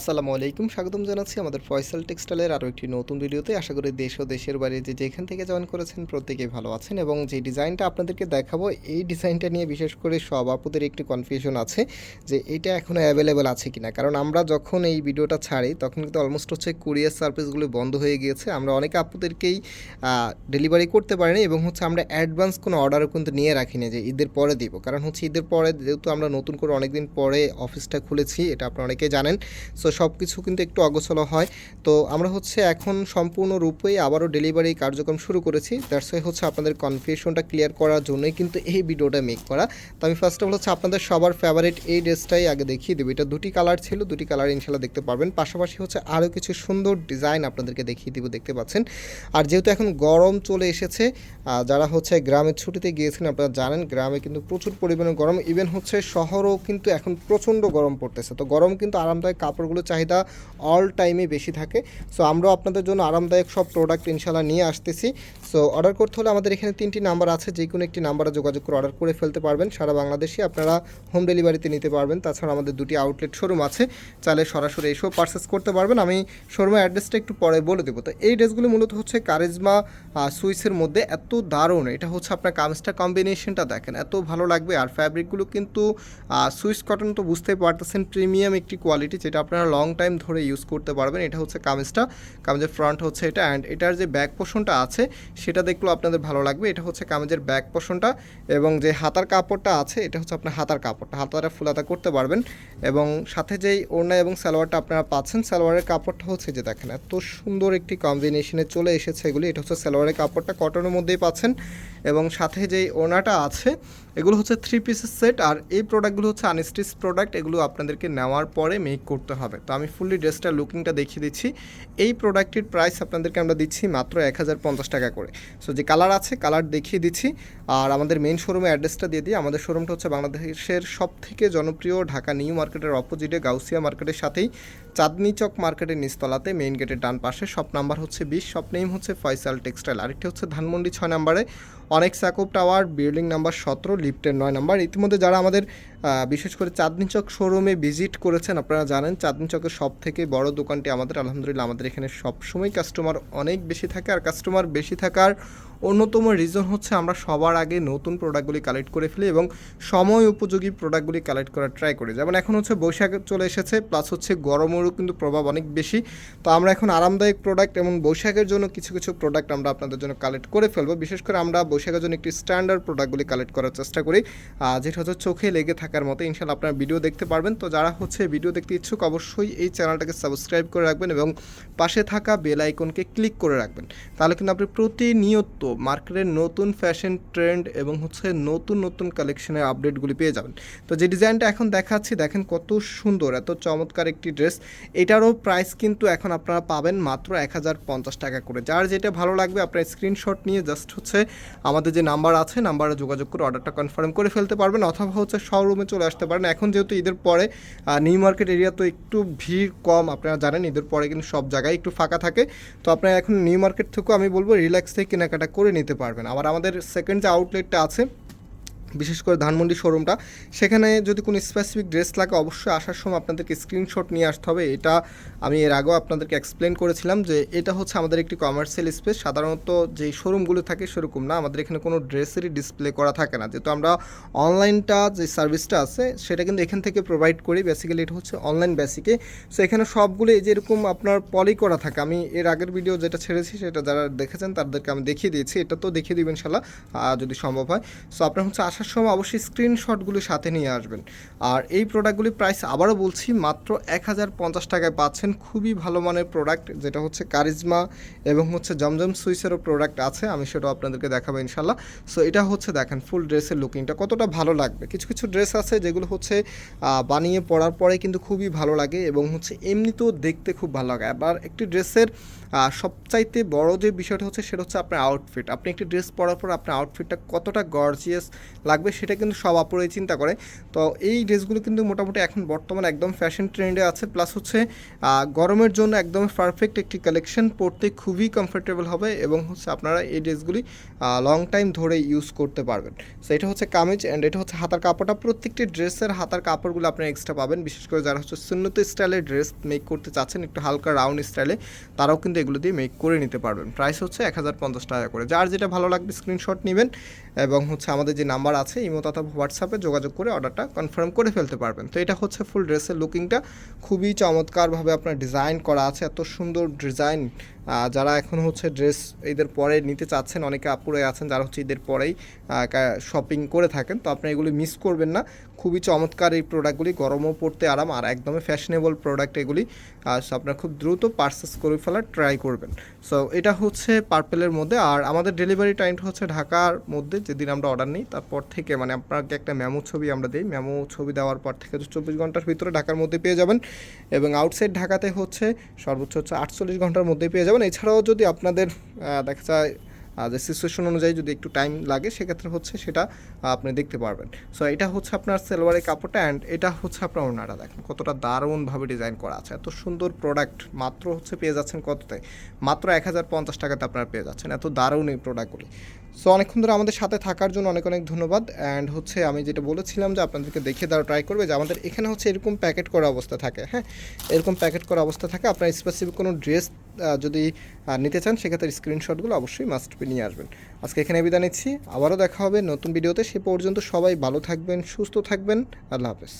আসসালামু আলাইকুম, স্বাগতম জানাচ্ছি আমাদের ফয়সাল টেক্সটাইলের আরও একটি নতুন ভিডিওতে। আশা করি দেশ ও দেশের বাইরে যে যেখান থেকে জয়েন করেছেন প্রত্যেকেই ভালো আছেন এবং যে ডিজাইনটা আপনাদেরকে দেখাবো, এই ডিজাইনটা নিয়ে বিশেষ করে সব আপুদের একটি কনফিউশন আছে যে এটা এখনও অ্যাভেলেবেল আছে কিনা। কারণ আমরা যখন এই ভিডিওটা ছাড়ি, তখন কিন্তু অলমোস্ট হচ্ছে কুরিয়ার সার্ভিসগুলো বন্ধ হয়ে গিয়েছে। আমরা অনেক আপুদেরকেই ডেলিভারি করতে পারিনি এবং হচ্ছে আমরা অ্যাডভান্স কোনো অর্ডারও কিন্তু নিয়ে রাখিনি যে ঈদের পরে দিব। কারণ হচ্ছে ঈদের পরে যেহেতু আমরা নতুন করে অনেকদিন পরে অফিসটা খুলেছি, এটা আপনারা অনেকেই জানেন। সো সব কিছু কিন্তু একটু অগোছলো হয়। তো আমরা হচ্ছে এখন সম্পূর্ণরূপেই আবারও ডেলিভারি কার্যক্রম শুরু করেছি। দ্যাটস ওয়াই হচ্ছে আপনাদের কনফিউশনটা ক্লিয়ার করার জন্যই কিন্তু এই ভিডিওটা মেক করা। তো আমি ফার্স্ট অফ অল হচ্ছে আপনাদের সবার ফেভারিট এই ড্রেসটাই আগে দেখিয়ে দেবো। এটা দুটি কালার ছিল, দুটি কালার ইনশাল্লাহ দেখতে পারবেন। পাশাপাশি হচ্ছে আরও কিছু সুন্দর ডিজাইন আপনাদেরকে দেখিয়ে দিব, দেখতে পাচ্ছেন। আর যেহেতু এখন গরম চলে এসেছে যারা হচ্ছে গ্রামের ছুটিতে গিয়েছেন আপনারা জানেন, গ্রামে কিন্তু প্রচুর পরিমাণে গরম। ইভেন হচ্ছে শহরও কিন্তু এখন প্রচণ্ড গরম পড়তেছে। তো গরম কিন্তু আরামদায়ক কাপড়গুলো চাহিদা অল টাইমে বেশি থাকে। সো আমরাও আপনাদের জন্য আরামদায়ক সব প্রোডাক্ট ইনশাল্লাহ নিয়ে আসতেছি। সো অর্ডার করতে হলে আমাদের এখানে তিনটি নাম্বার আছে, যে কোনো একটি নাম্বারে যোগাযোগ করে অর্ডার করে ফেলতে পারবেন। সারা বাংলাদেশে আপনারা হোম ডেলিভারিতে নিতে পারবেন। তাছাড়া আমাদের দুটি আউটলেট শোরুম আছে, চাইলে সরাসরি এসেও পারচেস করতে পারবেন। আমি শোরুমের অ্যাড্রেসটা একটু পরে বলে দেবো। তো এই ড্রেসগুলো মূলত হচ্ছে কারিজমা সুইসের মধ্যে এত দারুণ। এটা হচ্ছে আপনার কামিজটা কম্বিনেশনটা দেখেন, এত ভালো লাগবে। আর ফ্যাব্রিকগুলো কিন্তু সুইস কটন তো বুঝতেই পারতেছেন প্রিমিয়াম একটি কোয়ালিটি যেটা আপনারা লং টাইম ধরে ইউজ করতে পারবেন। এটা হচ্ছে কামিজটা। কামিজের ফ্রন্ট হচ্ছে এটা অ্যান্ড এটার যে ব্যাক পোর্শনটা আছে, সেটা দেখলেও আপনাদের ভালো লাগবে। এটা হচ্ছে কামিজের ব্যাক পোর্শনটা এবং যে হাতার কাপড়টা আছে, এটা হচ্ছে আপনার হাতার কাপড়টা। হাতাটা ফুলাতা করতে পারবেন এবং সাথে যেই ওড়না এবং সালোয়ারটা আপনারা পাচ্ছেন, সালোয়ারের কাপড়টা হচ্ছে যে দেখেন, এত সুন্দর একটি কম্বিনেশনে চলে এসেছে এগুলি। এটা হচ্ছে সালোয়ারের কাপড়টা কটনের মধ্যেই পাচ্ছেন। এবং সাথে যেই ওড়নাটা আছে, এগুলো হচ্ছে থ্রি পিসের সেট আর এই প্রোডাক্টগুলো হচ্ছে আনস্টিচ প্রোডাক্ট এগুলো আপনাদেরকে নেওয়ার পরে মেক করতে হবে। তো আমি ফুললি ড্রেসটা লুকিংটা দেখিয়ে দিচ্ছি। এই প্রোডাক্টের প্রাইস আপনাদেরকে আমরা দিচ্ছি মাত্র এক হাজার পঞ্চাশ টাকা করে। সো যে কালার আছে কালার দেখিয়ে দিচ্ছি। আর আমাদের মেন শোরুমে অ্যাড্রেসটা দিয়ে দিই। আমাদের শোরুমটা হচ্ছে বাংলাদেশের সব থেকে জনপ্রিয় ঢাকা নিউ মার্কেটের অপোজিটে গাউসিয়া মার্কেটের সাথেই। চাঁদনি চক মার্কেটের নিচতলাতে মেইন গেটের ডান পাশে। শপ নাম্বার হচ্ছে বিশ শপ নেম হচ্ছে ফয়সাল টেক্সটাইল আরেকটি হচ্ছে ধানমন্ডি ছয় নাম্বারে। অনেক স্যাকোপ টাওয়ার, বিল্ডিং নাম্বার সতেরো, লিফটের নয় নাম্বার। ইতিমধ্যে যারা আমাদের বিশেষ করে চাঁদনি চক শোরুমে ভিজিট করেছেন, আপনারা জানেন, চাঁদনি চকের সব থেকে বড় দোকানটি আমাদের, আলহামদুলিল্লাহ, আমাদের এখানে সবসময় কাস্টমার অনেক বেশি থাকে। আর কাস্টমার বেশি থাকার অন্যতম রিজন হচ্ছে আমরা সবার আগে নতুন প্রোডাক্টগুলি কালেক্ট করে ফেলি এবং সময় উপযোগী প্রোডাক্টগুলি কালেক্ট করার ট্রাই করি। যেমন এখন হচ্ছে বৈশাখ চলে এসেছে প্লাস হচ্ছে গরমেরও কিন্তু প্রভাব অনেক বেশি। তো আমরা এখন আরামদায়ক প্রোডাক্ট এবং বৈশাখের জন্য কিছু কিছু প্রোডাক্ট আমরা আপনাদের জন্য কালেক্ট করে ফেলব। বিশেষ করে আমরা বৈশাখের জন্য একটি স্ট্যান্ডার্ড প্রোডাক্টগুলি কালেক্ট করার চেষ্টা করি যেটা হচ্ছে চোখে লেগে থাকার মতো। ইনশাল্লাহ আপনারা ভিডিও দেখতে পারবেন। তো যারা হচ্ছে ভিডিও দেখতে ইচ্ছুক, অবশ্যই এই চ্যানেলটাকে সাবস্ক্রাইব করে রাখবেন এবং পাশে থাকা বেল আইকনকে ক্লিক করে রাখবেন। তাহলে কিন্তু আপনি প্রতিনিয়ত মার্কেটের নতুন ফ্যাশন ট্রেন্ড এবং হচ্ছে নতুন নতুন কালেকশনের আপডেটগুলি পেয়ে যাবেন। তো যে ডিজাইনটা এখন দেখাচ্ছি, দেখেন কত সুন্দর, এত চমৎকার একটি ড্রেস। এটারও প্রাইস কিন্তু এখন আপনারা পাবেন মাত্র এক হাজার পঞ্চাশ টাকা করে। যার যেটা ভালো লাগবে, আপনার স্ক্রিনশট নিয়ে জাস্ট হচ্ছে আমাদের যে নাম্বার আছে নাম্বারে যোগাযোগ করে অর্ডারটা কনফার্ম করে ফেলতে পারবেন, অথবা হচ্ছে শোরুমে চলে আসতে পারেন। এখন যেহেতু ঈদের পরে নিউ মার্কেট এরিয়া তো একটু ভিড় কম, আপনারা জানেন ঈদের পরে কিন্তু সব জায়গায় একটু ফাঁকা থাকে। তো আপনারা এখন নিউ মার্কেট থেকেও আমি বলব রিল্যাক্স থেকে কেনাকাটা করে নিতে পারবেন। আবার আমাদের সেকেন্ড যে আউটলেটটা আছে বিশেষ করে ধানমন্ডি শোরুমটা সেখানে যদি কোনো স্পেসিফিক ড্রেস লাগে অবশ্যই আসার সময় আপনাদেরকে স্ক্রিনশট নিয়ে আসতে হবে। এটা আমি এর আগেও আপনাদেরকে এক্সপ্লেন করেছিলাম যে এটা হচ্ছে আমাদের একটি কমার্শিয়াল স্পেস সাধারণত যেই শোরুমগুলো থাকে সেরকম না। আমাদের এখানে কোনো ড্রেসেরই ডিসপ্লে করা থাকে না। যেহেতু আমরা অনলাইনটা যে সার্ভিসটা আছে সেটা কিন্তু এখান থেকে প্রোভাইড করি। বেসিক্যালি এটা হচ্ছে অনলাইন বেসিকে সো এখানে সবগুলো যেরকম আপনার পলি করা থাকে আমি এর আগের ভিডিও যেটা ছেড়েছি সেটা যারা দেখেছেন তাদেরকে আমি দেখিয়ে দিয়েছি। এটা তো দেখিয়ে দিবেন আহ, যদি সম্ভব হয়। সো আপনার হচ্ছে আসার সময় অবশ্যই স্ক্রিনশটগুলো সাথে নিয়ে আসবেন। আর এই প্রোডাক্টগুলির প্রাইস আবারও বলছি, মাত্র এক হাজার পঞ্চাশ টাকায় পাচ্ছেন খুবই ভালো মানের প্রোডাক্ট যেটা হচ্ছে কারিজমা এবং হচ্ছে জমজম সুইসেরও প্রোডাক্ট আছে, আমি সেটাও আপনাদেরকে দেখাবো ইনশাল্লাহ সো এটা হচ্ছে দেখেন ফুল ড্রেসের লুকিংটা কতটা ভালো লাগবে। কিছু কিছু ড্রেস আছে যেগুলো হচ্ছে বানিয়ে পরার পরে কিন্তু খুবই ভালো লাগে এবং হচ্ছে এমনিতেও দেখতে খুব ভালো লাগে। আবার একটি ড্রেসের সবচাইতে বড় যে বিষয়টা হচ্ছে, সেটা হচ্ছে আপনার আউটফিট আপনি একটি ড্রেস পরার পর আপনার আউটফিটটা কতটা গর্জিয়াস লাগবে, সেটা কিন্তু সব আপুরাই চিন্তা করে। তো এই ড্রেসগুলো কিন্তু মোটামুটি এখন বর্তমানে একদম ফ্যাশন ট্রেন্ডে আছে। প্লাস হচ্ছে গরমের জন্য একদম পারফেক্ট একটি কালেকশন পরতে খুবই কমফোর্টেবল হবে এবং হচ্ছে আপনারা এই ড্রেসগুলি লং টাইম ধরে ইউজ করতে পারবেন। সো এটা হচ্ছে কামিজ অ্যান্ড এটা হচ্ছে হাতার কাপড়টা। প্রত্যেকটি ড্রেসের হাতার কাপড়গুলো আপনারা এক্সট্রা পাবেন। বিশেষ করে যারা হচ্ছে সুন্নত স্টাইলের ড্রেস মেক করতে চাচ্ছেন, একটু হালকা রাউন্ড স্টাইলে তারাও কিন্তু এগুলো দিয়ে মেক করে নিতে পারবেন। প্রাইস হচ্ছে এক হাজার পঞ্চাশ টাকা করে। যার যেটা ভালো লাগবে স্ক্রিনশট নেবেন এবং হচ্ছে আমাদের যে নাম্বার আছে, ইমো তথা হোয়াটসঅ্যাপে যোগাযোগ করে অর্ডারটা কনফার্ম করে ফেলতে পারবেন। তো এটা হচ্ছে ফুল ড্রেসের লুকিংটা। খুবই চমৎকারভাবে আপনার ডিজাইন করা আছে, এত সুন্দর ডিজাইন যারা এখন হচ্ছে ড্রেস ঈদের পরে নিতে চাচ্ছেন, অনেকে আপুরে আছেন যারা হচ্ছে ঈদের পরেই শপিং করে থাকেন। তো আপনি এগুলি মিস করবেন না। খুবই চমৎকার এই প্রোডাক্টগুলি গরমও পড়তে আরাম আর একদমই ফ্যাশনেবল প্রোডাক্ট এগুলি আপনারা খুব দ্রুত পার্সেস করে ফেলার ট্রাই করবেন। সো এটা হচ্ছে পার্পেলের মধ্যে। আর আমাদের ডেলিভারি টাইমটা হচ্ছে ঢাকার মধ্যে, যেদিন আমরা অর্ডার নিই, তারপর থেকে মানে আপনাকে একটা মেমো ছবি আমরা দিই। মেমো ছবি দেওয়ার পর থেকে চব্বিশ ঘণ্টার ভিতরে ঢাকার মধ্যে পেয়ে যাবেন। এবং আউটসাইড ঢাকাতে হচ্ছে সর্বোচ্চ হচ্ছে আটচল্লিশ ঘণ্টার মধ্যেই পেয়ে যাবেন। এছাড়াও যদি আপনাদের দেখা যায় যে সিচুয়েশন অনুযায়ী যদি একটু টাইম লাগে, সেক্ষেত্রে হচ্ছে সেটা আপনি দেখতে পারবেন। সো এটা হচ্ছে আপনার সেলওয়ারের কাপড়টা অ্যান্ড এটা হচ্ছে আপনার ওনারা দেখেন কতটা দারুণভাবে ডিজাইন করা আছে। এত সুন্দর প্রোডাক্ট মাত্র হচ্ছে পেয়ে যাচ্ছেন কততে মাত্র এক হাজার পঞ্চাশ টাকাতে আপনারা পেয়ে যাচ্ছেন। এত দারুণ এই প্রোডাক্টগুলি সো অনেকক্ষণ ধরে আমাদের সাথে থাকার জন্য অনেক অনেক ধন্যবাদ। অ্যান্ড হচ্ছে আমি যেটা বলেছিলাম যে আপনাদেরকে দেখিয়ে দেওয়া ট্রাই করবে যে আমাদের এখানে হচ্ছে এরকম প্যাকেট করা অবস্থা থাকে। হ্যাঁ? এরকম প্যাকেট করা অবস্থা থাকে। আপনার স্পেসিফিক কোনো ড্রেস যদি নিতে চান, সেক্ষেত্রে স্ক্রিনশটগুলো অবশ্যই মাস্ট নিয়ে আসবেন। আজকে এখানে বিদায় নিচ্ছি। আবারও দেখা হবে নতুন ভিডিওতে সে পর্যন্ত সবাই ভালো থাকবেন, সুস্থ থাকবেন। আল্লাহ হাফেজ।